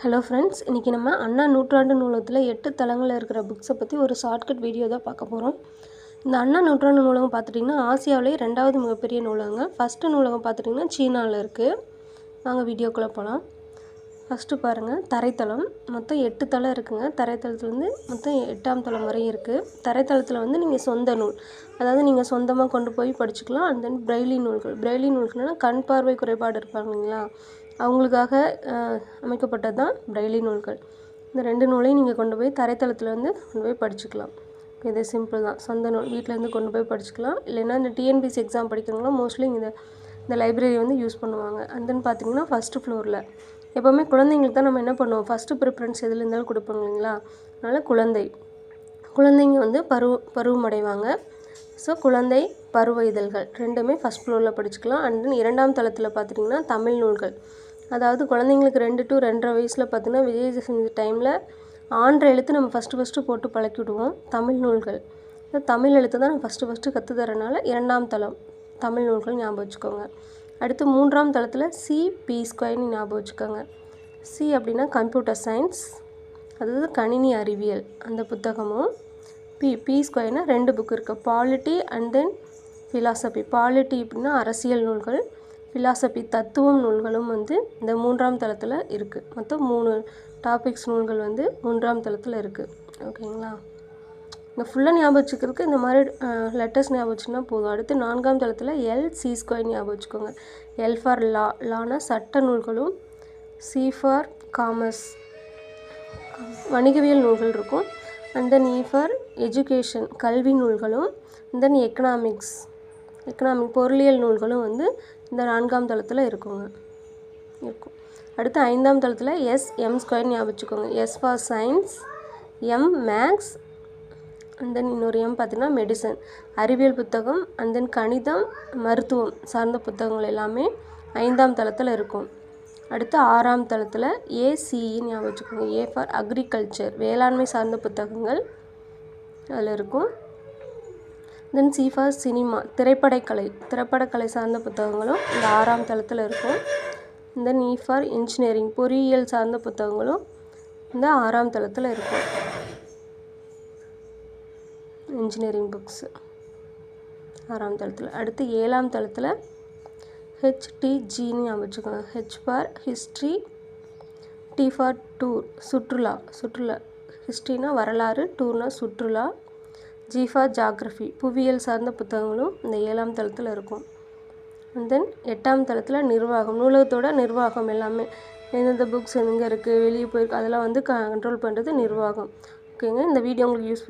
Hello friends இன்றைக்கி நம்ம அண்ணா நூற்றாண்டு நூலகத்தில் எட்டு தளங்களில் இருக்கிற புக்ஸை பற்றி ஒரு ஷார்ட்கட் வீடியோ தான் பார்க்க போகிறோம் இந்த அண்ணா நூற்றாண்டு நூலகம் பார்த்துட்டிங்கன்னா ஆசியாவிலேயே ரெண்டாவது மிகப்பெரிய நூலகங்க. ஃபஸ்ட்டு நூலகம் பார்த்துட்டிங்கன்னா சீனாவில் இருக்குது வாங்க வீடியோக்குள்ளே போகலாம் ஃபஸ்ட்டு பாருங்கள் தரைத்தளம். மொத்தம் எட்டு தளம் இருக்குங்க. தரைத்தளத்துலேருந்து மொத்தம் எட்டாம் தளம் வரையும் இருக்குது தரைத்தளத்தில் வந்து நீங்கள் சொந்த நூல். அதாவது நீங்கள் சொந்தமாக கொண்டு போய் படிச்சுக்கலாம். அண்ட் தென் பிரெய்லி நூல்கள். பிரெய்லி நூல்கள்னால் கண் பார்வை குறைபாடு இருப்பாங்க இல்லைங்களா? அவங்களுக்காக அமைக்கப்பட்டது தான் பிரெய்லி நூல்கள். இந்த ரெண்டு நூலையும் நீங்கள் கொண்டு போய் தரைத்தளத்தில் வந்து கொண்டு போய் படிச்சுக்கலாம். இது சிம்பிள் தான். சொந்த நூல் வீட்டிலேருந்து கொண்டு போய் படிச்சுக்கலாம். இல்லைன்னா இந்த டிஎன்பிசி எக்ஸாம் படிக்கிறவங்களாம் மோஸ்ட்லி இந்த இந்த லைப்ரரி வந்து யூஸ் பண்ணுவாங்க. அண்ட் தென் பார்த்தீங்கன்னா ஃபஸ்ட்டு ஃப்ளோரில் எப்போவுமே குழந்தைங்களுக்கு தான் நம்ம என்ன பண்ணுவோம்? ஃபஸ்ட்டு ப்ரிஃபரன்ஸ் எதில் இருந்தாலும் கொடுப்போம் இல்லைங்களா? அதனால் குழந்தை. குழந்தைங்க வந்து பருவ பருவமடைவாங்க. ஸோ குழந்தை பருவ இதழ்கள் ரெண்டுமே ஃபஸ்ட் ஃப்ளோரில் படிச்சுக்கலாம். அண்ட் தென் இரண்டாம் தளத்தில் பார்த்துட்டிங்கன்னா தமிழ் நூல்கள். அதாவது குழந்தைங்களுக்கு ரெண்டு டு ரெண்டரை வயசில் பார்த்தீங்கன்னா விஜயதசமி டைமில் ஆன்ற எழுத்து நம்ம ஃபஸ்ட்டு ஃபஸ்ட்டு போட்டு பழக்கி விடுவோம். தமிழ் நூல்கள். இந்த தமிழ் எழுத்து தான் நம்ம ஃபஸ்ட்டு ஃபஸ்ட்டு கற்று தரனால இரண்டாம் தளம் தமிழ் நூல்கள் ஞாபகம் வச்சுக்கோங்க. அடுத்து மூன்றாம் தளத்தில் சி பி ஸ்கொயர்னு ஞாபகம் வச்சுக்கோங்க. சி அப்படின்னா கம்ப்யூட்டர் சயின்ஸ் அதாவது கணினி அறிவியல். அந்த புத்தகமும் பி பி ஸ்கொயர்னா ரெண்டு புக் இருக்குது polity and then philosophy polity அப்படின்னா அரசியல் நூல்கள் ஃபிலாசபி தத்துவம் நூல்களும் வந்து இந்த மூன்றாம் தளத்தில் இருக்குது மொத்தம் மூணு டாபிக்ஸ் நூல்கள் வந்து மூன்றாம் தளத்தில் இருக்குது ஓகேங்களா இந்த ஃபுல்லாக ஞாபகம் வச்சுக்கிறதுக்கு இந்த மாதிரி லெட்டர்ஸ் ஞாபகம் வச்சுன்னா போதும். அடுத்து நான்காம் தளத்தில் எல் சி ஸ்கொயர் ஞாபகம் வச்சுக்கோங்க. எல் ஃபார் லா லானா சட்ட நூல்களும் சி ஃபார் காமர்ஸ் வணிகவியல் நூல்கள் இருக்கும். And then E for education கல்வி நூல்களும் தென் எக்கனாமிக்ஸ் எக்கனாமிக் பொருளியல் நூல்களும் வந்து இந்த நான்காம் தளத்தில் இருக்குங்க. இருக்கும். அடுத்து ஐந்தாம் தளத்தில் எஸ் எம் ஸ்கொயர் ஞாபகம் வச்சுக்கோங்க S for science M maths and then இன்னொரு எம் பார்த்தீங்கன்னா மெடிசன் அறிவியல் புத்தகம் அண்ட் தென் கணிதம் மருத்துவம் சார்ந்த புத்தகங்கள் எல்லாமே ஐந்தாம் தளத்தில் இருக்கும். அடுத்து ஆறாம் தளத்தில் ஏசிஇன்னு ஞாபகம் வச்சுக்கோங்க. ஏ ஃபார் அக்ரிகல்ச்சர் வேளாண்மை சார்ந்த புத்தகங்கள் அதில் இருக்கும். தென் சி ஃபார் சினிமா திரைப்படக்கலை திரைப்படக்கலை சார்ந்த புத்தகங்களும் இந்த ஆறாம் தளத்தில் இருக்கும். தென் இ ஃபார் இன்ஜினியரிங் பொறியியல் சார்ந்த புத்தகங்களும் இந்த ஆறாம் தளத்தில் இருக்கும். இன்ஜினியரிங் புக்ஸு ஆறாம் தளத்தில். அடுத்து ஏழாம் தளத்தில் ஹெச்டிஜின்னு ஞாபகம் வச்சுக்கோங்க. H for history T for tour சுற்றுலா. சுற்றுலா. ஹிஸ்ட்ரினா வரலாறு டூர்னா சுற்றுலா. ஜி ஃபார் ஜாகிரஃபி புவியியல் சார்ந்த புத்தகங்களும் இந்த ஏழாம் தளத்தில் இருக்கும். அண்ட் தென் எட்டாம் தளத்தில் நிர்வாகம் நூலகத்தோட நிர்வாகம் எல்லாமே. எந்தெந்த புக்ஸ் எங்கே இருக்குது வெளியே போயிருக்கு அதெல்லாம் வந்து கண்ட்ரோல் பண்ணுறது நிர்வாகம். ஓகேங்க இந்த வீடியோ உங்களுக்கு யூஸ்ஃபுல்லாக